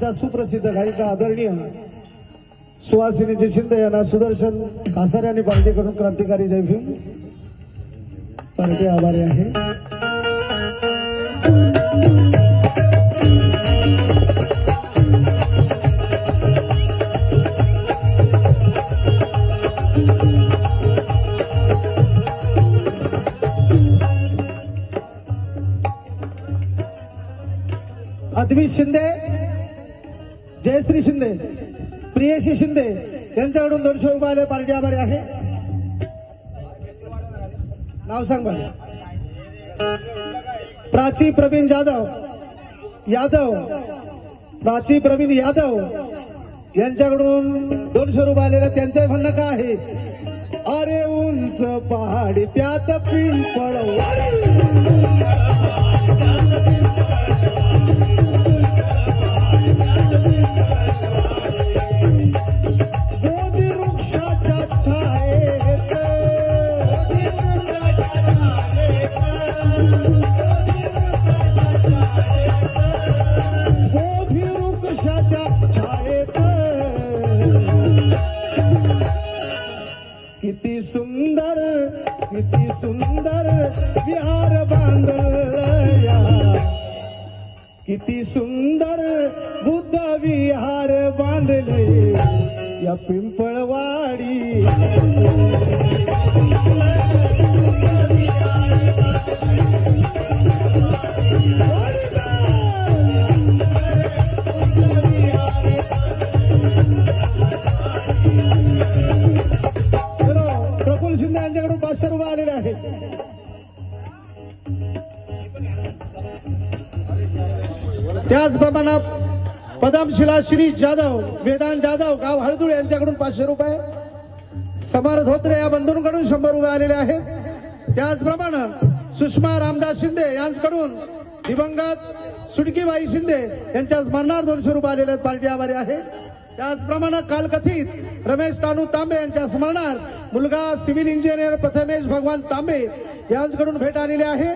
महाराष्ट्राच्या सुप्रसिद्ध गायिका आदरणीय सुहासिनी शिंदे यांना सुदर्शन कासारे आणि पार्टीकडून क्रांतिकारी जयभीम पार्टी आभारी आहे. शिंदे जयश्री शिंदे प्रियशी शिंदे यांच्याकडून दोनशे रुपयाला पार्टी आभारी आहे. नाव सांग प्राची प्रवीण जाधव यादव प्राची प्रवीण यादव यांच्याकडून दोनशे रुपये आलेले त्यांचं म्हणणं काय आहे? अरे उंच पहाडी त्यात पिंपळ विहार किती सुंदर बुद्ध विहार बांधले या पिंपळवाडी. चलो, प्रफुल्ल शिंदे यांच्याकडून पाचशे रुपये आलेले आहेत. त्याचप्रमाणे पदमशिला शिरीष जाधव वेदांत जाधव गाव हळदूळ यांच्याकडून पाचशे रुपये समर धोत्रे या बंधूंकडून शंभर रुपये आलेले आहेत. त्याचप्रमाणे सुषमा रामदास शिंदे यांच्याकडून दिवंगत सुडकीबाई शिंदे यांच्या स्मरणार्थ दोनशे रुपये आलेले आहेत. पार्टी आभारी आहे. त्याचप्रमाणे कालकथित रमेश तानू तांबे यांच्या स्मरणार्थ मुलगा सिव्हिल इंजिनियर प्रथमेश भगवान तांबे यांच्याकडून भेट आलेली आहे.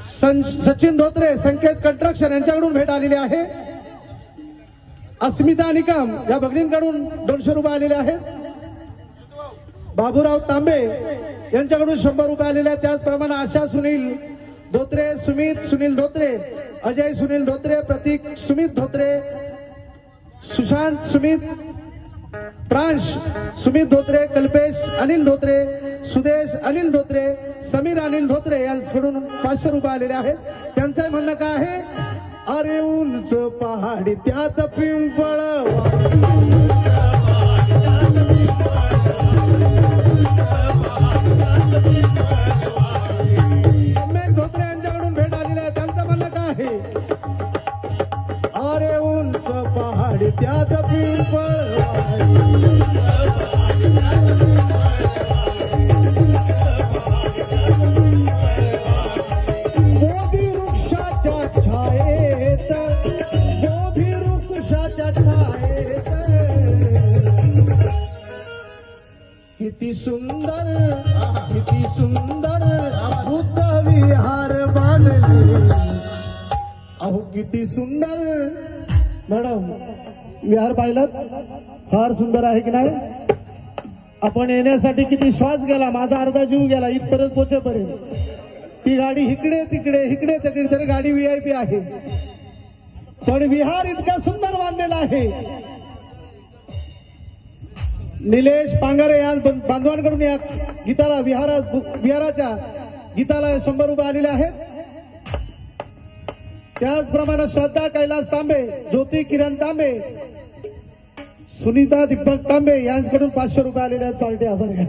सचिन धोत्रे संकेत कंस्ट्रक्शन यांच्याकडून भेट आलेली आहे. अस्मिता निकम या भगिनींकडून दोनशे रुपये आलेले आहेत. बाबूराव तांबे यांच्याकडून शंभर रुपये आलेले आहेत. त्याचप्रमाणे आशा सुनील धोत्रे सुमित सुनील धोत्रे अजय सुनील धोत्रे प्रतीक सुमित धोत्रे सुशांत सुमित प्रांश सुमित धोत्रे कल्पेश अनिल धोत्रे सुदेश अनिल धोत्रे समीर अनिल धोत्रे यांच्याकडून पाचशे रुपये आलेले आहेत. त्यांचं म्हणणं काय आहे? अरे उंच पहाडी त्यात पिंपळ किती सुंदर किती सुंदर बुद्ध विहार बांधले. अहो किती सुंदर. मॅडम विहार पाहिलात फार सुंदर आहे की नाही? आपण येण्यासाठी किती श्वास गेला माझा अर्धा जीव गेला इथपर्यंत पोचेपर्यंत. ती गाडी इकडे तिकडे इकडे तिकडे तरी गाडी व्हीआयपी आहे. पण विहार इतका सुंदर बांधलेला आहे. निलेश पांगारे या बांधवांकडून या गीताला विहारा विहाराच्या गीताला शंभर रुपये आलेले आहेत. त्याचप्रमाणे श्रद्धा कैलास तांबे ज्योती किरण तांबे सुनीता दीपक तांबे यांच्याकडून पाचशे रुपये आलेले आहेत. पार्टी आभार घ्या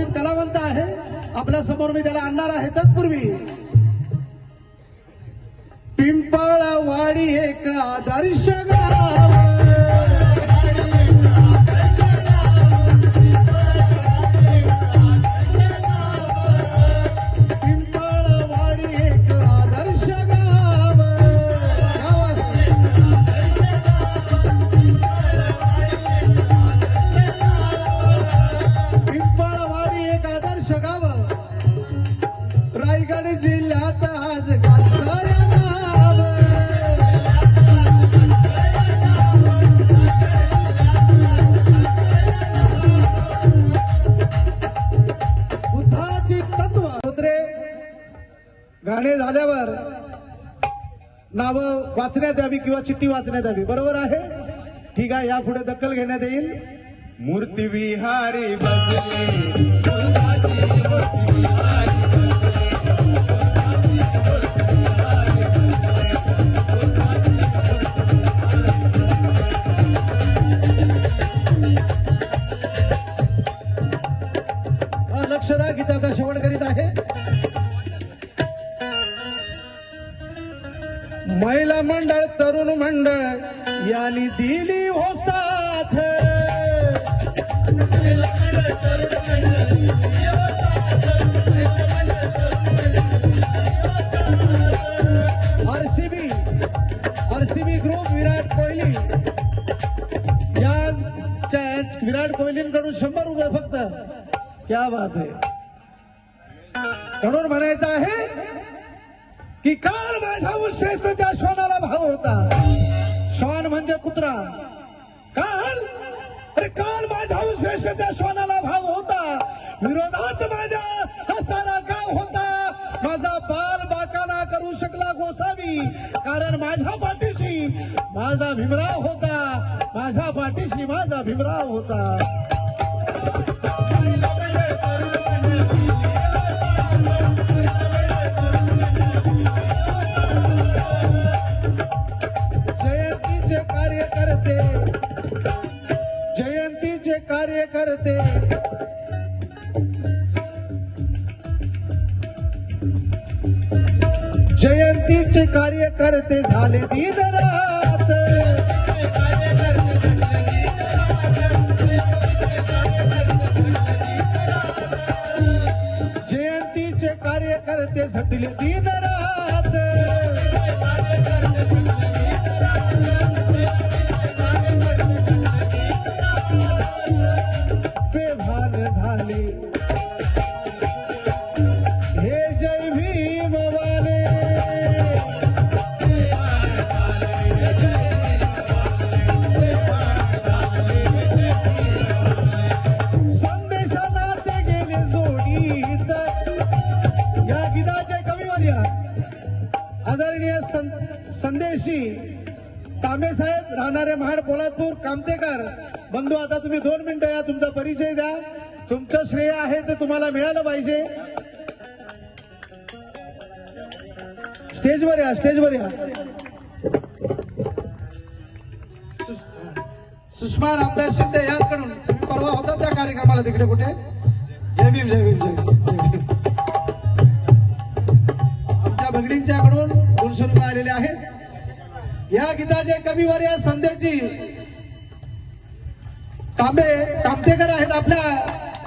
नवोदित कलावंत आहे आपल्यासमोर मी त्याला आणणार आहे तत्पूर्वी पिंपळवाडी एक आदर्श गाव वाचण्यात यावी किंवा चिठ्ठी वाचण्यात यावी. बरोबर आहे? ठीक आहे यापुढे दखल घेण्यात येईल. मूर्ती विहारी बसली. महिला मंडळ तरुण मंडळ यांनी दिली हो साथ. RCB RCB group Virat Kohli. या विराट कोहलींकडून शंभर रुपये फक्त. क्या बात आहे. म्हणून म्हणायचं आहे की काल माझा श्रेष्ठ त्या श्वानाला भाव होता. श्वान म्हणजे कुत्रा. काल? अरे काल माझा श्रेष्ठ त्या श्वानाला भाव होता. विरोधात माझ्या हसारा सारा गाव होता. माझा बाल बाकाना करू शकला गोसावी. कारण माझ्या पाठीशी माझा भीमराव होता. माझ्या पाठीशी माझा भीमराव होता. जयंतीचे कार्यकर्ते झाले दिन रात. जयंतीचे कार्यकर्ते झटले दिन तुम्ही दोन मिनिटं या तुमचा परिचय द्या. तुमचं श्रेय आहे ते तुम्हाला मिळालं पाहिजे. स्टेजवर या स्टेजवर या. सुषमा रामदास शिंदे यांकडून परवा होता त्या कार्यक्रमाला तिकडे कुठे? जय भीम जय भीम जय भीम, आमच्या भगिनींच्याकडून दोनशे रुपये आलेले आहेत. या गीताचे कवीवर या संध्याची तांबे तामतेकर आहेत आपल्या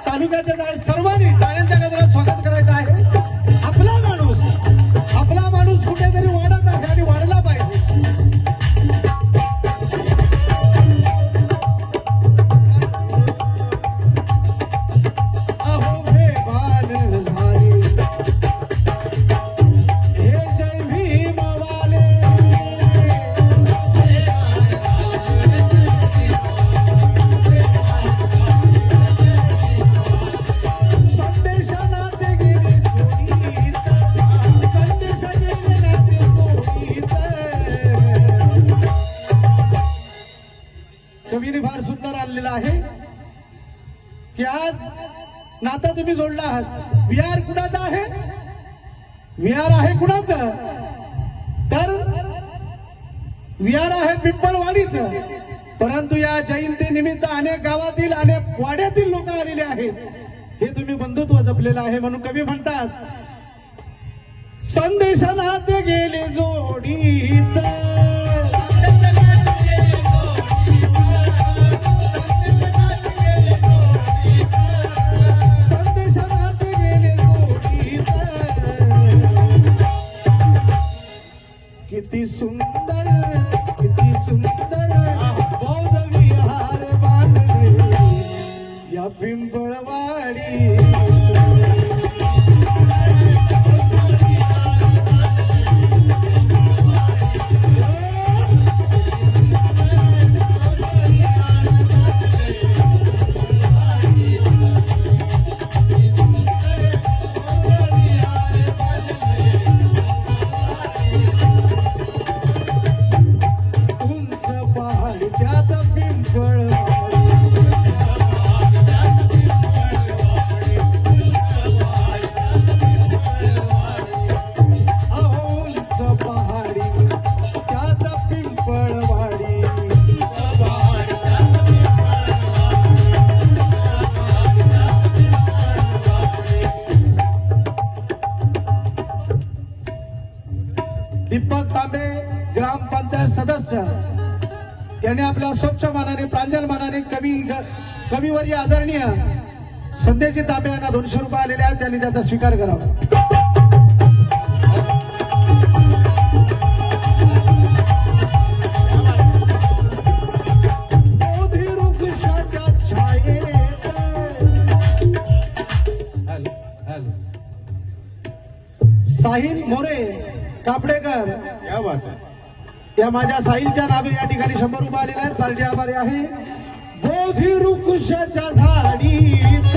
तालुक्याचे आहेत. सर्वांनी टाळ्यांच्या गजरात स्वागत करायचं आहे आपला माणूस आपला माणूस कुठेतरी वाढत आहे आणि वाढला नाता तुम्ही जोडला आहात. विहार कुणाचा आहे? विहार आहे कुणाचं? तर विहार आहे पिंपळवाडीचं. परंतु या जयंतीनिमित्त अनेक गावातील अनेक वाड्यातील लोक आलेले आहेत. हे तुम्ही बंधुत्व जपलेलं आहे म्हणून कवी म्हणतात संदेशनात गेले जोडीत. कवीवर्य आदरणीय संदेशजी तांबे यांना दोनशे रुपये आलेले आहेत. त्यांनी त्याचा स्वीकार करावा. साहिल मोरे कापडेकर. क्या बात आहे या माझ्या साहिलच्या नावे या ठिकाणी शंभर रुपये आलेले आहेत. पार्टी आभारी आहे. बोधी वृक्षाच्या झाडीत